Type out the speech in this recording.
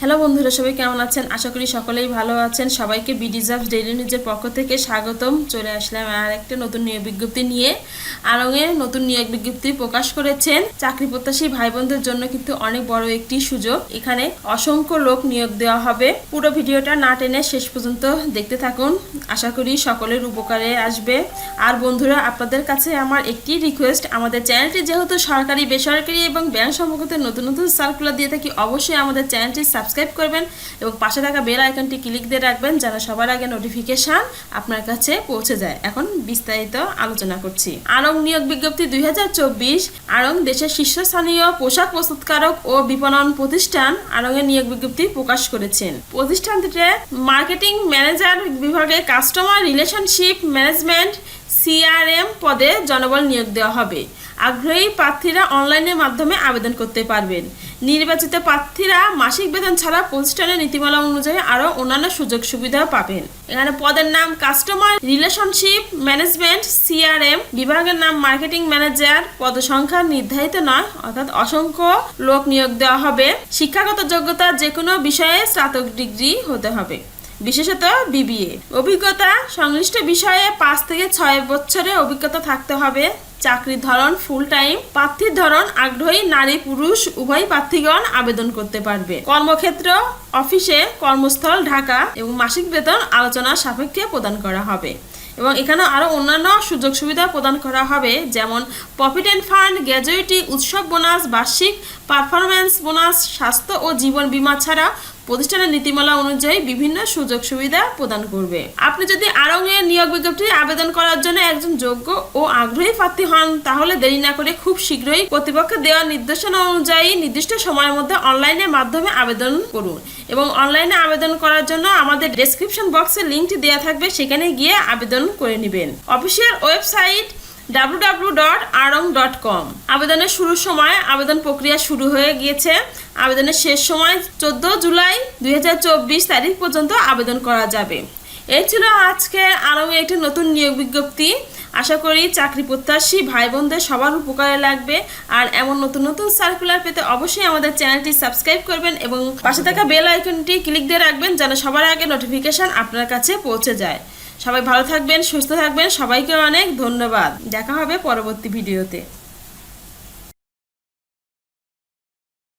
Hello বন্ধুরা, সবাই কেমন আছেন? আশা করি সকলেই ভালো আছেন। সবাইকে বিডিজার্ভ ডেইলি নিউজের পক্ষ থেকে স্বাগতম। চলে আসলাম আর একটা নতুন নিয়োগ বিজ্ঞপ্তি নিয়ে। আরঙে নতুন নিয়োগ বিজ্ঞপ্তি প্রকাশ করেছেন। চাকরি প্রত্যাশী ভাই বোনদের জন্য কিন্তু অনেক বড় একটি সুযোগ। এখানে অসংখ্য লোক নিয়োগ দেওয়া হবে। পুরো ভিডিওটা না টেনে শেষ পর্যন্ত দেখতে থাকুন। আশা করি সকলের উপকারে আসবে। আর বন্ধুরা, আপনাদের কাছে আমার একটি রিকোয়েস্ট আমাদের চ্যানেলটি যেহেতু সরকারি, বেসরকারি এবং ব্যাংক সম্পর্কিত নতুন নতুন সার্কুলার দিয়ে থাকি, অবশ্যই আমাদের চ্যানেলটি সাবস্ক্রাইব করবেন এবং পাশে থাকা বেল আইকনটি ক্লিক দিয়ে রাখবেন যেন সবার আগে নোটিফিকেশন আপনার কাছে পৌঁছে যায়। এখন বিস্তারিত আলোচনা করছি। আরং নিয়োগ বিজ্ঞপ্তি দুই আরং দেশের শীর্ষস্থানীয় পোশাক প্রস্তুতকারক ও বিপণন প্রতিষ্ঠান আরঙের নিয়োগ বিজ্ঞপ্তি প্রকাশ করেছেন। প্রতিষ্ঠানটিতে মার্কেটিং ম্যানেজার বিভাগে কাস্টমার রিলেশনশিপ ম্যানেজমেন্ট সিআরএম পদে জনবল নিয়োগ দেওয়া হবে। আগ্রহী প্রার্থীরা অনলাইনের মাধ্যমে আবেদন করতে পারবেন। নির্বাচিত প্রার্থীরা মাসিক বেতন ছাড়া প্রতিষ্ঠানের নীতিমালা অনুযায়ী আরও অন্যান্য সুযোগ সুবিধা পাবেন। এখানে পদের নাম কাস্টমার রিলেশনশিপ ম্যানেজমেন্ট, সিআরএম, বিভাগের নাম মার্কেটিং ম্যানেজার পদ সংখ্যা নির্ধারিত নয়, অর্থাৎ অসংখ্য লোক নিয়োগ দেওয়া হবে। শিক্ষাগত যোগ্যতা যে কোনো বিষয়ে স্নাতক ডিগ্রি হতে হবে। বিশেষত বিবিএ। অভিজ্ঞতা সংশ্লিষ্ট বিষয়ে পাঁচ থেকে ছয় বছরের অভিজ্ঞতা থাকতে হবে। চাকরির ধরন ফুল টাইম প্রার্থীর ধরন আগ্রহী নারী, পুরুষ, উভয় প্রার্থীগণ আবেদন করতে পারবে। কর্মক্ষেত্র, অফিসে কর্মস্থল, ঢাকা এবং মাসিক বেতন আলোচনা সাপেক্ষে প্রদান করা হবে। এবং এখানে আরও অন্যান্য সুযোগ সুবিধা প্রদান করা হবে, যেমন প্রভিডেন্ট ফান্ড গ্র্যাজুইটি উৎসব বোনাস বার্ষিক পারফরম্যান্স বোনাস স্বাস্থ্য ও জীবন বীমা ছাড়া প্রতিষ্ঠানের নীতিমালা অনুযায়ী বিভিন্ন সুযোগ সুবিধা প্রদান করবে। আপনি যদি আরং এর নিয়োগ বিজ্ঞপ্তি আবেদন করার জন্য একজন যোগ্য ও আগ্রহী প্রার্থী হন, তাহলে দেরি না করে খুব শীঘ্রই কর্তৃপক্ষ দেওয়া নির্দেশনা অনুযায়ী নির্দিষ্ট সময়ের মধ্যে অনলাইনের মাধ্যমে আবেদন করুন এবং অনলাইনে আবেদন করার জন্য আমাদের ডেসক্রিপশন বক্সে লিঙ্কটি দেওয়া থাকবে, সেখানে গিয়ে আবেদন করে নেবেন। অফিসিয়াল ওয়েবসাইট www.arong.com আবেদনের শুরুর সময় আবেদন প্রক্রিয়া শুরু হয়ে গিয়েছে। আবেদনের শেষ সময় চোদ্দ জুলাই দুই হাজার চব্বিশ তারিখ পর্যন্ত আবেদন করা যাবে। এই ছিল আজকে আরও একটি নতুন নিয়োগ বিজ্ঞপ্তি। আশা করি চাকরি প্রত্যাশী ভাই বোনদের সবার উপকারে লাগবে। আর এমন নতুন নতুন সার্কুলার পেতে অবশ্যই আমাদের চ্যানেলটি সাবস্ক্রাইব করবেন এবং পাশে থাকা বেল আইকনটি ক্লিক দিয়ে রাখবেন যেন সবার আগে নোটিফিকেশন আপনার কাছে পৌঁছে যায়। সবাই ভালো থাকবেন, সুস্থ থাকবেন। সবাইকে অনেক ধন্যবাদ। দেখা হবে পরবর্তী ভিডিওতে